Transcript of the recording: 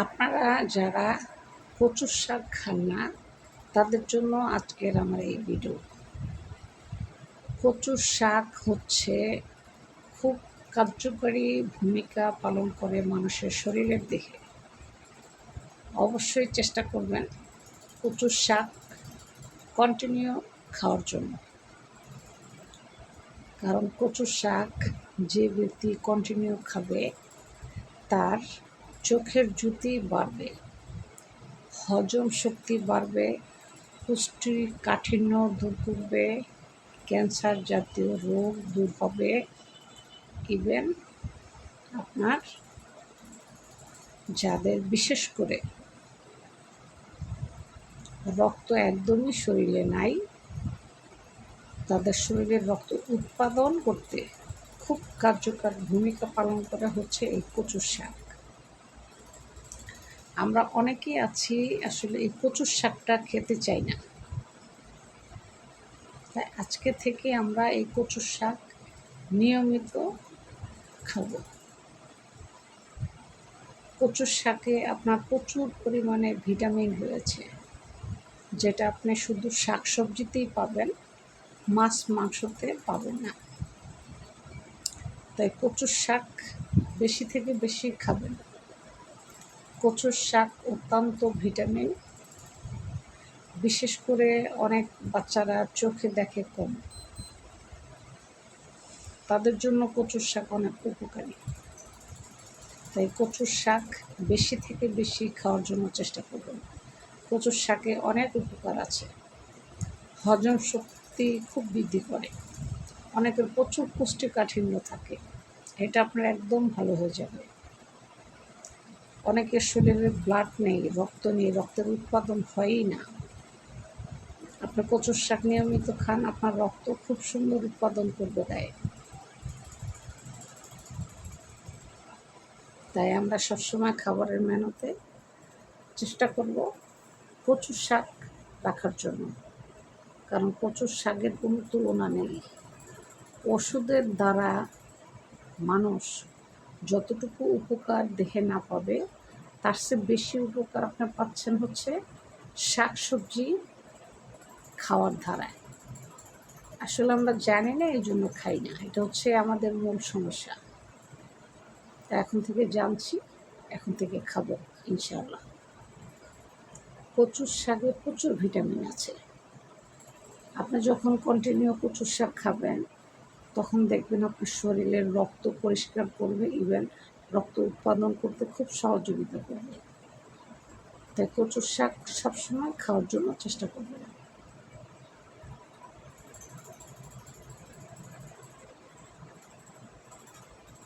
আপনারা যারা কচুর শাক খান না, তাদের জন্য আজকের আমার এই ভিডিও কচুর শাক হচ্ছে খুব কার্যকরী ভূমিকা পালন করে মানুষের শরীরের দিকে অবশ্যই চেষ্টা করবেন কচুর শাক কন্টিনিউ খাওয়ার জন্য। কারণ কচুর শাক যে ব্যক্তি কন্টিনিউ খাবে, তার চোখের জ্যোতি বাড়বে, হজম শক্তি বাড়বে পুষ্টি কাঠিন্য দূর করবে, ক্যান্সার জাতীয় রোগ দূর হবে ইভেন আপনার যাদের বিশেষ করে রক্ত একদমই শরীরে নাই, তাদের শরীরের রক্ত উৎপাদন করতে খুব কার্যকর ভূমিকা পালন করা হচ্ছে এই কচুর শাক। আমরা অনেকেই আছি আসলে এই কচুর শাকটা খেতে চাই না। তাই আজকে থেকে আমরা এই কচুর শাক নিয়মিত খাব। কচুর শাকে আপনার প্রচুর পরিমাণে ভিটামিন রয়েছে, যেটা আপনি শুধু শাক সবজিতেই পাবেন, মাছ মাংসতে পাবেন না। তাই কচুর শাক বেশি থেকে বেশি খাবেন। কচুর শাক অত্যন্ত ভিটামিন। বিশেষ করে অনেক বাচ্চারা চোখে দেখে কম। তাদের জন্য কচুর শাক অনেক উপকারী। তাই কচুর শাক বেশি থেকে বেশি খাওয়ার জন্য চেষ্টা করবেন। কচুর শাকে অনেক উপকার আছে। হজম শক্তি খুব বৃদ্ধি করে। অনেকের প্রচুর পুষ্টিকাঠিন্য থাকে। এটা আপনার একদম ভালো হয়ে যাবে। অনেকের শরীরে ব্লাড নেই, রক্ত নেই, রক্তের উৎপাদন হয়ই না। আপনি কচুর শাক নিয়মিত খান, আপনার রক্ত খুব সুন্দর উৎপাদন করবে দেয় তাই আমরা সবসময় খাবারের মেনুতে চেষ্টা করব কচুর শাক রাখার জন্য। কারণ কচুর শাকের কোনো তুলনা নেই। ওষুধের দ্বারা মানুষ যতটুকু উপকার দেখে না পাবে, তার চেয়ে বেশি উপকার আপনি পাচ্ছেন হচ্ছে শাক সবজি খাওয়ার ধারায়। আসলে আমরা জানি না, এই জন্য খাই না। এটা হচ্ছে আমাদের মূল সমস্যা। তা এখন থেকে জানছি, এখন থেকে খাব, ইনশাআল্লাহ। কচুর শাকে প্রচুর ভিটামিন আছে। আপনি যখন কন্টিনিউ কচুর শাক খাবেন তখন দেখবেন আপনার শরীরের রক্ত পরিষ্কার করবে ইভেন রক্ত উৎপাদন করতে খুব সহযোগিতা করবে। তাই কচুর শাক সবসময় খাওয়ার জন্য চেষ্টা করবেন।